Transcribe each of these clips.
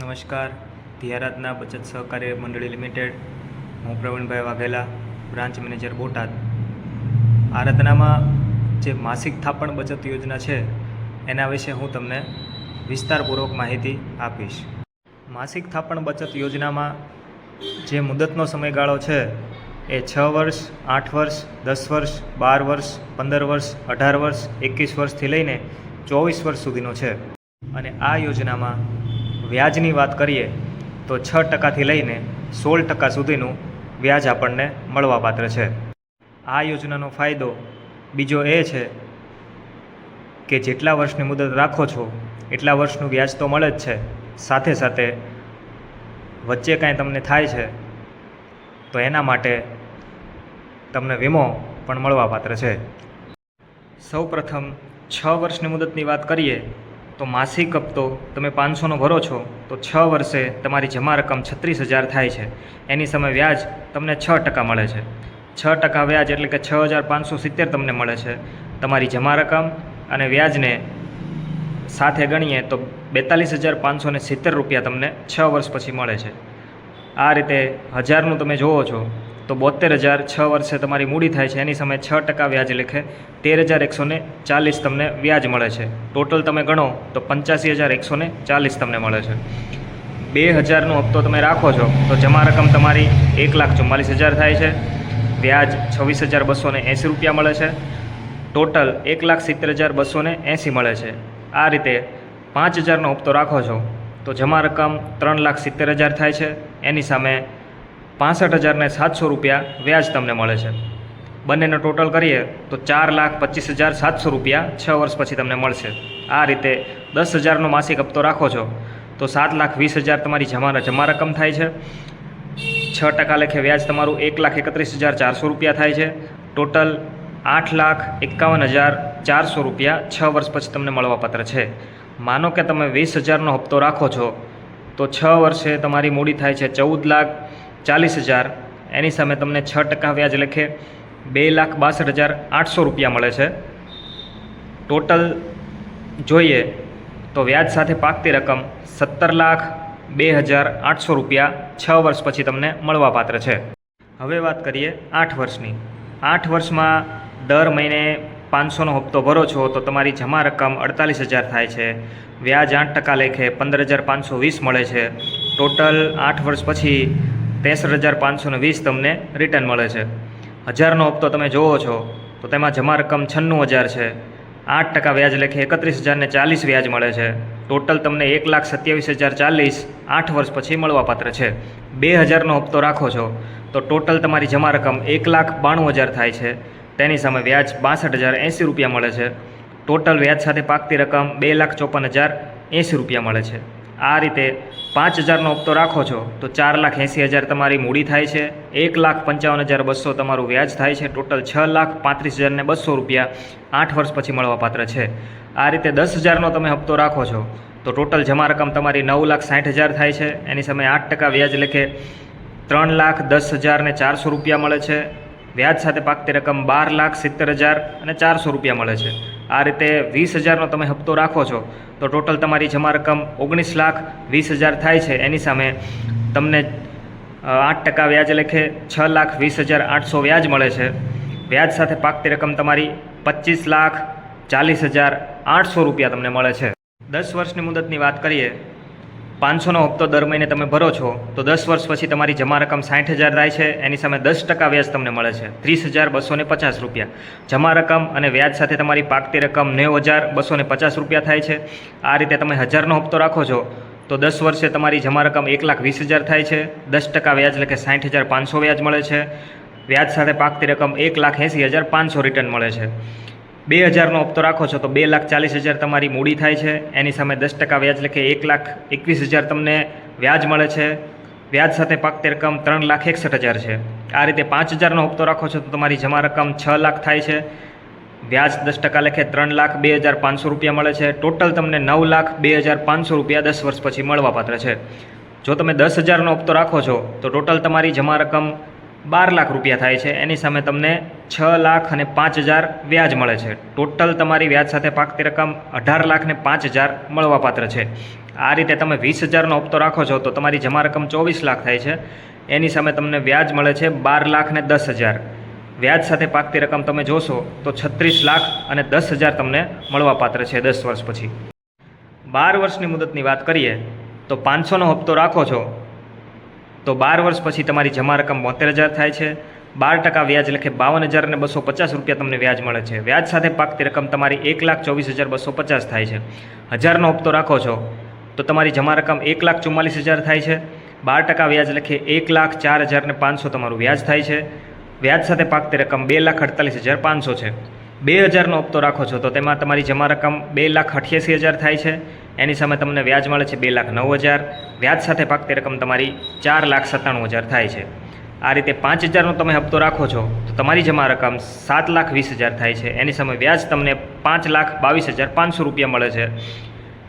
નમસ્કાર. ધ્યારાધના બચત સહકારી મંડળી લિમિટેડ. હું પ્રવીણભાઈ વાઘેલા, બ્રાન્ચ મેનેજર બોટાદ. આરાધનામાં જે માસિક થાપણ બચત યોજના છે, એના વિશે હું તમને વિસ્તારપૂર્વક માહિતી આપીશ. માસિક થાપણ બચત યોજનામાં જે મુદતનો સમયગાળો છે, એ છ વર્ષ, આઠ વર્ષ, દસ વર્ષ, બાર વર્ષ, પંદર વર્ષ, અઢાર વર્ષ, એકવીસ વર્ષથી લઈને ચોવીસ વર્ષ સુધીનો છે. અને આ યોજનામાં વ્યાજની વાત કરીએ, તો છ ટકાથી લઈને સોળ ટકા સુધીનું વ્યાજ આપણને મળવાપાત્ર છે. આ યોજનાનો ફાયદો બીજો એ છે કે જેટલા વર્ષની મુદત રાખો છો, એટલા વર્ષનું વ્યાજ તો મળે જ છે. સાથે સાથે વચ્ચે કાંઈ તમને થાય છે, તો એના માટે તમને વીમો પણ મળવાપાત્ર છે. સૌ પ્રથમ છ વર્ષની મુદતની વાત કરીએ તો માસિક હપ્તો તમે પાંચસોનો ભરો છો, તો છ વર્ષે તમારી જમા રકમ છત્રીસ હજાર થાય છે. એની સામે વ્યાજ તમને છ ટકા મળે છે. છ ટકા વ્યાજ એટલે કે છ હજાર પાંચસો સિત્તેર તમને મળે છે. તમારી જમા રકમ અને વ્યાજને સાથે ગણીએ તો બેતાલીસ હજાર પાંચસો સિત્તેર રૂપિયા તમને છ વર્ષ પછી મળે છે. આ રીતે હજારનું તમે જુઓ છો તો બોતેર હજાર છ વર્ષે તમારી મૂડી થાય છે. એની સામે છ ટકા વ્યાજ લેખે તેર હજાર એકસો ચાલીસ તમને વ્યાજ મળે છે. ટોટલ તમે ગણો તો પંચ્યાસી હજાર એકસો ચાલીસ તમને મળે છે. બે હજારનો હપ્તો તમે રાખો છો તો જમા રકમ તમારી એક લાખ ચુમ્માલીસ હજાર થાય છે. વ્યાજ છવ્વીસ હજાર બસો એંસી રૂપિયા મળે છે. ટોટલ એક લાખ સિત્તેર હજાર બસો એંસી મળે છે. આ રીતે પાંચ હજારનો હપ્તો રાખો છો તો જમા રકમ ત્રણ લાખ સિત્તેર હજાર થાય છે. એની સામે પાસઠ હજારને સાતસો રૂપિયા વ્યાજ તમને મળે છે. બંનેનો ટોટલ કરીએ તો ચાર લાખ પચીસ હજાર સાતસો રૂપિયા છ વર્ષ પછી તમને મળશે. આ રીતે દસ હજારનો માસિક હપ્તો રાખો છો, તો સાત લાખ વીસ હજાર તમારી જમા જમા રકમ થાય છે. છ ટકા લેખે વ્યાજ તમારું એક લાખ એકત્રીસ હજાર ચારસો રૂપિયા થાય છે. ટોટલ આઠ લાખ એકાવન હજાર ચારસો રૂપિયા છ વર્ષ પછી તમને મળવાપાત્ર છે. માનો કે તમે વીસ હજારનો હપ્તો રાખો છો, તો છ વર્ષે તમારી મૂડી થાય છે ચૌદ લાખ ચાલીસ હજાર. એની સામે તમને છ ટકા વ્યાજ લખે. બે લાખ બાસઠ હજાર આઠસો રૂપિયા મળે છે. ટોટલ જોઈએ તો વ્યાજ સાથે પાકતી રકમ સત્તર લાખ બે હજાર આઠસો રૂપિયા છ વર્ષ પછી તમને મળવાપાત્ર છે. હવે વાત કરીએ આઠ વર્ષની. આઠ વર્ષમાં દર મહિને પાંચસોનો હપ્તો ભરો છો તો તમારી જમા રકમ અડતાલીસ હજાર થાય છે. વ્યાજ આઠ ટકા લેખે પંદર હજાર પાંચસો વીસ મળે છે. ટોટલ આઠ વર્ષ પછી ત્રેસઠ હજાર પાંચસો વીસ તમને રિટર્ન મળે છે. હજારનો હપ્તો તમે જોવો છો, તો તેમાં જમા રકમ છન્નું હજાર છે. આઠ ટકા વ્યાજ લેખે એકત્રીસ હજારને ચાલીસ વ્યાજ મળે છે. ટોટલ તમને એક લાખ સત્યાવીસ હજાર ચાલીસ આઠ વર્ષ પછી મળવાપાત્ર છે. બે હજારનો હપ્તો રાખો છો, તો ટોટલ તમારી જમા રકમ એક લાખ બાણું હજાર થાય છે. તેની સામે વ્યાજ બાસઠ હજાર એંસી રૂપિયા મળે છે. ટોટલ વ્યાજ સાથે પાકતી રકમ બે લાખ ચોપન હજાર એંસી રૂપિયા મળે છે. આ રીતે પાંચ હજારનો હપ્તો રાખો છો, તો ચાર લાખ એંસી હજાર તમારી મૂડી થાય છે, એક લાખ પંચાવન હજાર બસો તમારું વ્યાજ થાય છે, ટોટલ છ લાખ પાંત્રીસ હજારને બસો રૂપિયા આઠ વર્ષ પછી મળવાપાત્ર છે. આ રીતે દસ હજારનો તમે હપ્તો રાખો છો, તો ટોટલ જમા રકમ તમારી નવ લાખ સાઠ હજાર થાય છે, એની સામે આઠ ટકા વ્યાજ લેખે ત્રણ લાખ દસ હજારને ચારસો રૂપિયા મળે છે, વ્યાજ સાથે પાકતી રકમ બાર લાખ સિત્તેર હજાર અને ચારસો રૂપિયા મળે છે. આ રીતે વીસ હજારનો તમે હપ્તો રાખો છો, તો ટોટલ તમારી જમા રકમ ઓગણીસ લાખ વીસ હજાર થાય છે. એની સામે તમને આઠ ટકા વ્યાજ લેખે છ લાખ વીસ હજાર આઠસો વ્યાજ મળે છે. વ્યાજ સાથે પાકતી રકમ તમારી પચીસ લાખ ચાલીસ હજાર આઠસો રૂપિયા તમને મળે છે. દસ વર્ષની મુદતની વાત કરીએ પાંચસોનો હપ્તો દર મહિને તમે ભરો છો, તો દસ વર્ષ પછી તમારી જમા રકમ સાઠ હજાર થાય છે, એની સામે દસ ટકા વ્યાજ તમને મળે છે, ત્રીસ હજાર બસો પચાસ રૂપિયા. જમા રકમ અને વ્યાજ સાથે તમારી પાકતી રકમ નેવ હજાર બસો પચાસ રૂપિયા થાય છે. આ રીતે તમે હજારનો હપ્તો રાખો છો, તો દસ વર્ષે તમારી જમા રકમ એક લાખ વીસ હજાર થાય છે, દસ ટકા વ્યાજ એટલે કે સાઠ હજાર પાંચસો વ્યાજ મળે છે. વ્યાજ સાથે પાકતી રકમ એક લાખ એંસી હજાર પાંચસો રિટર્ન મળે છે. બે હજારનો હપ્તો રાખો છો તો બે લાખ ચાલીસ હજાર તમારી મૂડી થાય છે. એની સામે દસ ટકા વ્યાજ લખે એક લાખ એકવીસ હજાર તમને વ્યાજ મળે છે. વ્યાજ સાથે પાકતી રકમ ત્રણ લાખ એકસઠ હજાર છે. આ રીતે પાંચ હજારનો હપ્તો રાખો છો તો તમારી જમા રકમ છ લાખ થાય છે. વ્યાજ દસ ટકા લેખે ત્રણ લાખ બે હજાર પાંચસો રૂપિયા મળે છે. ટોટલ તમને નવ લાખ બે હજાર પાંચસો રૂપિયા દસ વર્ષ પછી મળવાપાત્ર છે. જો તમે દસ હજારનો હપ્તો રાખો છો તો ટોટલ તમારી જમા રકમ બાર લાખ રૂપિયા થાય છે. એની સામે તમને છ લાખ અને પાંચ હજાર વ્યાજ મળે છે. ટોટલ તમારી વ્યાજ સાથે પાકતી રકમ અઢાર લાખ ને પાંચ હજાર મળવાપાત્ર છે. આ રીતે તમે વીસ હજારનો હપ્તો રાખો છો તો તમારી જમા રકમ ચોવીસ લાખ થાય છે. એની સામે તમને વ્યાજ મળે છે બાર લાખ ને દસ હજાર. વ્યાજ સાથે પાકતી રકમ તમે જોશો તો છત્રીસ લાખ અને દસ હજાર તમને મળવાપાત્ર છે દસ વર્ષ પછી. બાર વર્ષની મુદતની વાત કરીએ તો પાંચસોનો હપ્તો રાખો છો તો બાર વર્ષ પછી તમારી જમા રકમ બોતેર હજાર થાય છે. બાર ટકા વ્યાજ લખે બાવન હજાર અને બસો પચાસ રૂપિયા તમને વ્યાજ મળે છે. વ્યાજ સાથે પાકતી રકમ તમારી એક લાખ ચોવીસ હજાર બસો પચાસ થાય છે. હજારનો હપ્તો રાખો છો, તો તમારી જમા રકમ એક લાખ ચુમ્માલીસ હજાર થાય છે. બાર ટકા વ્યાજ લખે એક લાખ ચાર હજાર ને પાંચસો તમારું વ્યાજ થાય છે. વ્યાજ સાથે પાકતી રકમ બે લાખ અડતાલીસ હજાર પાંચસો છે. બે હજારનો હપ્તો રાખો છો, તો તેમાં તમારી જમા રકમ બે લાખ અઠ્યાસી હજાર થાય છે. એની સામે તમને વ્યાજ મળે છે બે લાખ નવ હજાર. વ્યાજ સાથે પાકતી રકમ તમારી ચાર લાખ સત્તાણું હજાર થાય છે. આ રીતે પાંચ હજારનો તમે હપ્તો રાખો છો, તો તમારી જમા રકમ સાત લાખ વીસ હજાર થાય છે. એની સામે વ્યાજ તમને પાંચ લાખ બાવીસ હજાર પાંચસો રૂપિયા મળે છે.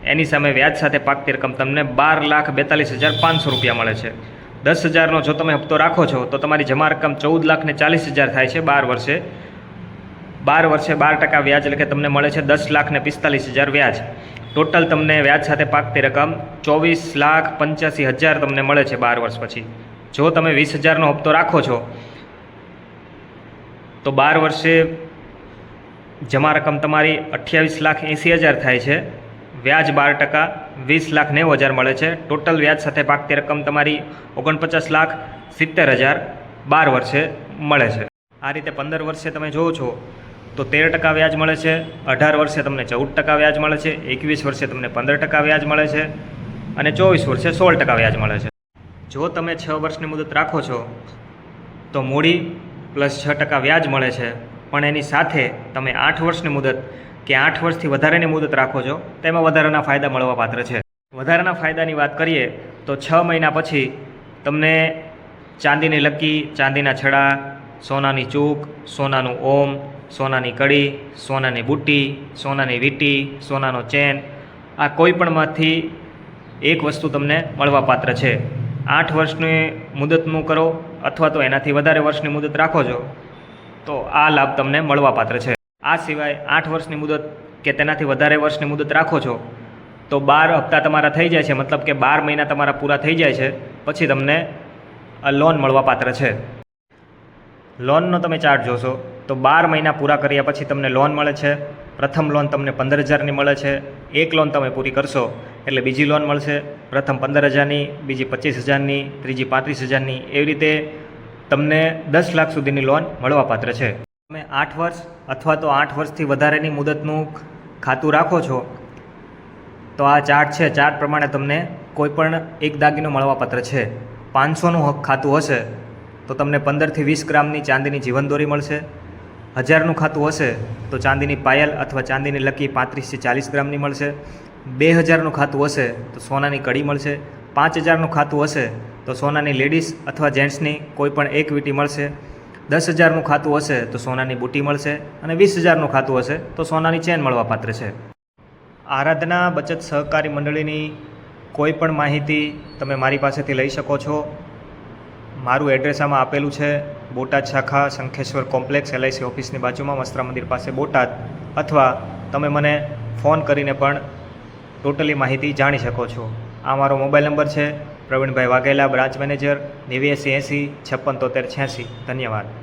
એની સામે વ્યાજ સાથે પાકતી રકમ તમને બાર લાખ બેતાલીસ હજાર પાંચસો રૂપિયા મળે છે. દસ હજારનો જો તમે હપ્તો રાખો છો, તો તમારી જમા રકમ ચૌદ લાખ ને ચાલીસ હજાર થાય છે બાર વર્ષે. બાર વર્ષે બાર ટકા વ્યાજ કે તમને મળે છે દસ લાખ ને પિસ્તાલીસ હજાર વ્યાજ. ટોટલ તમને વ્યાજ સાથે પાકતી રકમ ચોવીસ લાખ પંચ્યાસી હજાર તમને મળે છે બાર વર્ષ પછી. જો તમે વીસ હજારનો હપ્તો રાખો છો, તો બાર વર્ષે જમા રકમ તમારી અઠ્યાવીસ લાખ એંસી હજાર થાય છે. વ્યાજ બાર ટકા વીસ લાખ નેવું હજાર મળે છે. ટોટલ વ્યાજ સાથે પાકતી રકમ તમારી ઓગણપચાસ લાખ સિત્તેર હજાર બાર વર્ષે મળે છે. આ રીતે પંદર વર્ષે તમે જોવો છો તો તેર ટકા વ્યાજ મળે છે, અઢાર વર્ષે તમને ચૌદ ટકા વ્યાજ મળે છે, એકવીસ વર્ષે તમને પંદર ટકા વ્યાજ મળે છે અને ચોવીસ વર્ષે સોળ ટકા વ્યાજ મળે છે. જો તમે છ વર્ષની મુદત રાખો છો, તો મૂડી પ્લસ છ ટકા વ્યાજ મળે છે, પણ એની સાથે તમે આઠ વર્ષની મુદત કે આઠ વર્ષથી વધારેની મુદત રાખો છો, તેમાં વધારાના ફાયદા મળવા પાત્ર છે. વધારાના ફાયદાની વાત કરીએ, તો છ મહિના પછી તમને ચાંદીની લક્કી ચાંદીના છડા, સોનાની ચૂક, સોનાનું ઓમ સોનાની કડી, સોનાની બુટ્ટી, સોનાની વીંટી, સોનાનો ચેન, આ કોઈ પણમાંથી એક વસ્તુ તમને મળવાપાત્ર છે. આઠ વર્ષની મુદતનું કરો અથવા તો એનાથી વધારે વર્ષની મુદત રાખો છો, તો આ લાભ તમને મળવાપાત્ર છે. આ સિવાય આઠ વર્ષની મુદત કે તેનાથી વધારે વર્ષની મુદત રાખો છો, તો બાર હપ્તા તમારા થઈ જાય છે. મતલબ કે બાર મહિના તમારા પૂરા થઈ જાય છે, પછી તમને લોન મળવાપાત્ર છે. લોનનો તમે ચાર્ટ જોશો. તો બાર મહિના પૂરા કર્યા પછી તમને લોન મળે છે. પ્રથમ લોન તમને પંદર હજારની મળે છે. એક લોન તમે પૂરી કરશો એટલે બીજી લોન મળશે. પ્રથમ પંદર હજારની બીજી પચીસ હજારની ત્રીજી પાંત્રીસ હજારની એવી રીતે તમને દસ લાખ સુધીની લોન મળવાપાત્ર છે. તમે આઠ વર્ષ અથવા તો આઠ વર્ષથી વધારેની મુદતનું ખાતું રાખો છો, તો આ ચાર્ટ છે. ચાર્ટ પ્રમાણે તમને કોઈપણ એક દાગીનો મળવાપાત્ર છે. પાંચસોનું ખાતું હશે, તો તમને પંદરથી વીસ ગ્રામની ચાંદીની જીવનદોરી મળશે. હજારનું ખાતું હશે તો ચાંદીની પાયલ અથવા ચાંદીની લકી પાંત્રીસથી ચાલીસ ગ્રામની મળશે. બે હજારનું ખાતું હશે તો સોનાની કડી મળશે. પાંચ હજારનું ખાતું હશે તો સોનાની લેડીઝ અથવા જેન્ટ્સની કોઈ પણ એક વીટી મળશે. દસ હજારનું ખાતું હશે તો સોનાની બુટી મળશે અને વીસ હજારનું ખાતું હશે તો સોનાની ચેન મળવાપાત્ર છે. આરાધના બચત સહકારી મંડળીની કોઈ પણ માહિતી તમે મારી પાસેથી લઈ શકો છો. મારું એડ્રેસ આમાં આપેલું છે. બોટાદ શાખા શંખેશ્વર કોમ્પ્લેક્સ એલઆઈસી ઓફિસની બાજુમાં મસ્ત્રા મંદિર પાસે બોટાદ. અથવા તમે મને ફોન કરીને પણ ટોટલી માહિતી જાણી શકો છો. આ મારો મોબાઈલ નંબર છે પ્રવીણભાઈ વાઘેલા, બ્રાન્ચ મેનેજર, નેવ્યાસી એંસી, છપ્પન તોતેર છ્યાસી. ધન્યવાદ.